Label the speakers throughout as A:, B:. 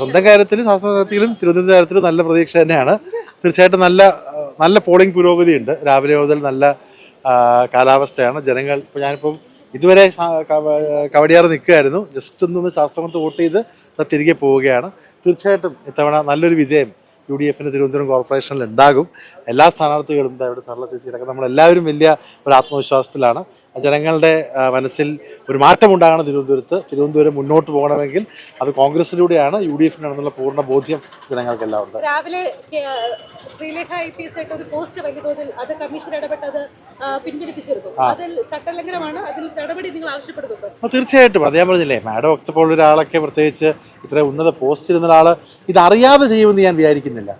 A: സ്വന്തം കാര്യത്തിലും കാര്യത്തിലും തിരുവനന്തപുരം കാര്യത്തിലും നല്ല പ്രതീക്ഷ തന്നെയാണ്. തീർച്ചയായിട്ടും നല്ല നല്ല പോളിംഗ് പുരോഗതിയുണ്ട് രാവിലെ മുതൽ നല്ല കാലാവസ്ഥയാണ്. ജനങ്ങൾ ഇപ്പോൾ ഞാനിപ്പം ഇതുവരെ കവടിയാർ നിൽക്കുകയായിരുന്നു. ജസ്റ്റ് ഒന്ന് ശാസ്ത്രമത്ത് വോട്ട് ചെയ്ത് തിരികെ പോവുകയാണ്. തീർച്ചയായിട്ടും ഇത്തവണ നല്ലൊരു വിജയം യു ഡി എഫിന് തിരുവനന്തപുരം കോർപ്പറേഷനിൽ ഉണ്ടാകും. എല്ലാ സ്ഥാനാർത്ഥികളും ഇവിടെ സർല കിടക്കുന്ന നമ്മളെല്ലാവരും വലിയ ഒരു ആത്മവിശ്വാസത്തിലാണ്. ജനങ്ങളുടെ മനസ്സിൽ ഒരു മാറ്റമുണ്ടാകണം തിരുവനന്തപുരത്ത്. തിരുവനന്തപുരം മുന്നോട്ട് പോകണമെങ്കിൽ അത് കോൺഗ്രസിലൂടെയാണ് യു ഡി എഫിനാണെന്നുള്ള പൂർണ ബോധ്യം ജനങ്ങൾക്കെല്ലാം ഉണ്ട്.
B: രാവിലെ ശ്രീലേഖ ഐ പി എസ് ആയിട്ട് ഒരു പോസ്റ്റ് വലിയ തോതിൽ അത് കമ്മീഷൻ ഇടപെട്ടത് പിൻവലിപ്പിച്ചിരുന്നു. അതിൽ ചട്ടലംഘനമാണ് അതിൽ നടപടി നിങ്ങൾ ആവശ്യപ്പെടുന്നുണ്ട്?
A: തീർച്ചയായിട്ടും. അതേ പറഞ്ഞില്ലേ മാഡം ഒക്തപ്പോൾ ഒരാളൊക്കെ പ്രത്യേകിച്ച് ഇത്ര ഉന്നത പോസ്റ്റ് ഇരുന്ന ഒരാൾ ഇതറിയാതെ ചെയ്യുമെന്ന് ഞാൻ വിചാരിക്കുന്നില്ല.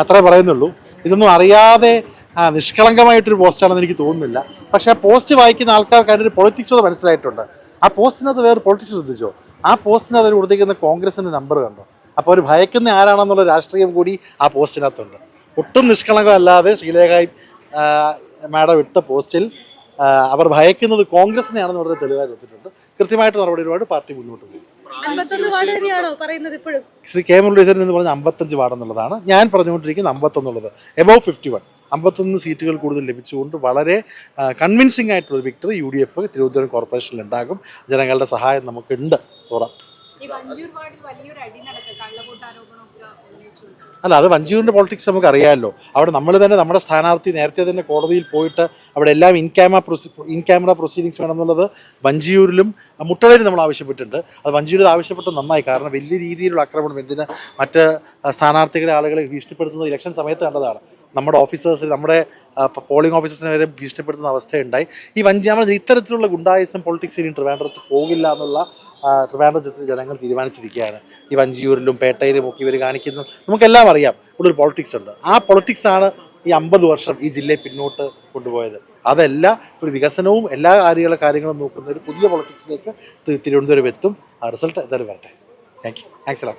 A: അത്രേ പറയുന്നുള്ളൂ. ഇതൊന്നും അറിയാതെ ആ, നിഷ്കളങ്കമായിട്ടൊരു പോസ്റ്റാണെന്ന് എനിക്ക് തോന്നുന്നില്ല. പക്ഷേ ആ പോസ്റ്റ് വായിക്കുന്ന ആൾക്കാർക്ക് അതിന്റെ ഒരു പൊളിറ്റിക്സ് അത് മനസ്സിലായിട്ടുണ്ട്. ആ പോസ്റ്റിനകത്ത് വേറെ പൊളിറ്റിക്സ് ശ്രദ്ധിച്ചോ? ആ പോസ്റ്റിനകത്ത് അവർ കൊടുത്തിരിക്കുന്ന കോൺഗ്രസിന്റെ നമ്പർ കണ്ടോ? അപ്പോൾ അവർ ഭയക്കുന്ന ആരാണെന്നുള്ള രാഷ്ട്രീയം കൂടി ആ പോസ്റ്റിനകത്തുണ്ട്. ഒട്ടും നിഷ്കളങ്കമല്ലാതെ ശ്രീലേഖ മാഡം ഇട്ട പോസ്റ്റിൽ അവർ ഭയക്കുന്നത് കോൺഗ്രസിനെയാണെന്ന് വളരെ തെളിവായി കൊടുത്തിട്ടുണ്ട്. കൃത്യമായിട്ട് നടപടിയുമായിട്ട് പാർട്ടി മുന്നോട്ട് പോകും. ശ്രീ കെ മുരളീധരൻ എന്ന് പറഞ്ഞ അമ്പത്തഞ്ച് വാർഡെന്നുള്ളതാണ് ഞാൻ പറഞ്ഞുകൊണ്ടിരിക്കുന്നത് അമ്പത്തൊന്നുള്ളത്. എബോവ് ഫിഫ്റ്റി വൺ അമ്പത്തൊന്ന് സീറ്റുകൾ കൂടുതൽ ലഭിച്ചുകൊണ്ട് വളരെ കൺവിൻസിംഗ് ആയിട്ടുള്ള ഒരു victory U D F Thiruvananthapuram കോർപ്പറേഷനിൽ ഉണ്ടാകും. ജനങ്ങളുടെ സഹായം നമുക്കുണ്ട്. ഉറപ്പ്. അല്ല അത് വഞ്ചിയൂരിന്റെ പോളിറ്റിക്സ് നമുക്ക് അറിയാമല്ലോ അവിടെ നമ്മൾ തന്നെ നമ്മുടെ സ്ഥാനാർത്ഥി നേരത്തെ തന്നെ കോടതിയിൽ പോയിട്ട് അവിടെ എല്ലാം ഇൻ ക്യാമറ പ്രൊസീ ഇൻ ക്യാമറ പ്രൊസീഡിങ്സ് വേണമെന്നുള്ളത് വഞ്ചിയൂരിലും മുട്ടളയിലും നമ്മൾ ആവശ്യപ്പെട്ടിട്ടുണ്ട്. അത് വഞ്ചിയൂരിൽ ആവശ്യപ്പെട്ടത് നന്നായി. കാരണം വലിയ രീതിയിലുള്ള ആക്രമണം എന്തിന് മറ്റ് സ്ഥാനാർത്ഥികളുടെ സ്ഥാനാർത്ഥികളെ ആളുകളെ ഭീഷണിപ്പെടുത്തുന്നത് ഇലക്ഷൻ സമയത്ത് കണ്ടതാണ്. നമ്മുടെ ഓഫീസേഴ്സ് നമ്മുടെ പോളിംഗ് ഓഫീസേഴ്സിനെ വരെ ഭീഷണിപ്പെടുത്തുന്ന അവസ്ഥയുണ്ടായി. ഈ വഞ്ചിയാമ ഇത്തരത്തിലുള്ള ഗുണ്ടായിസം പൊളിറ്റിക്സ് ഇനി ട്രിവാൻഡ്രത്ത് പോകില്ല എന്നുള്ള ട്രിവാൻഡ്രം ജനങ്ങൾ തീരുമാനിച്ചിരിക്കുകയാണ്. ഈ വഞ്ചിയൂരിലും പേട്ടയിലും ഒക്കെ ഇവർ കാണിക്കുന്നു. നമുക്കെല്ലാം അറിയാം ഇവിടെ ഒരു പൊളിറ്റിക്സ് ഉണ്ട്. ആ പൊളിറ്റിക്സ് ആണ് ഈ അമ്പത് വർഷം ഈ ജില്ലയെ പിന്നോട്ട് കൊണ്ടുപോയത്. അതല്ല ഒരു വികസനവും എല്ലാ കാര്യങ്ങളെ കാര്യങ്ങളും നോക്കുന്ന ഒരു പുതിയ പൊളിറ്റിക്സിലേക്ക് തിരുവനന്തപുരം എത്തും ആ റിസൾട്ട് എന്തായാലും വരട്ടെ. താങ്ക് യു താങ്ക്സ് എല്ലാം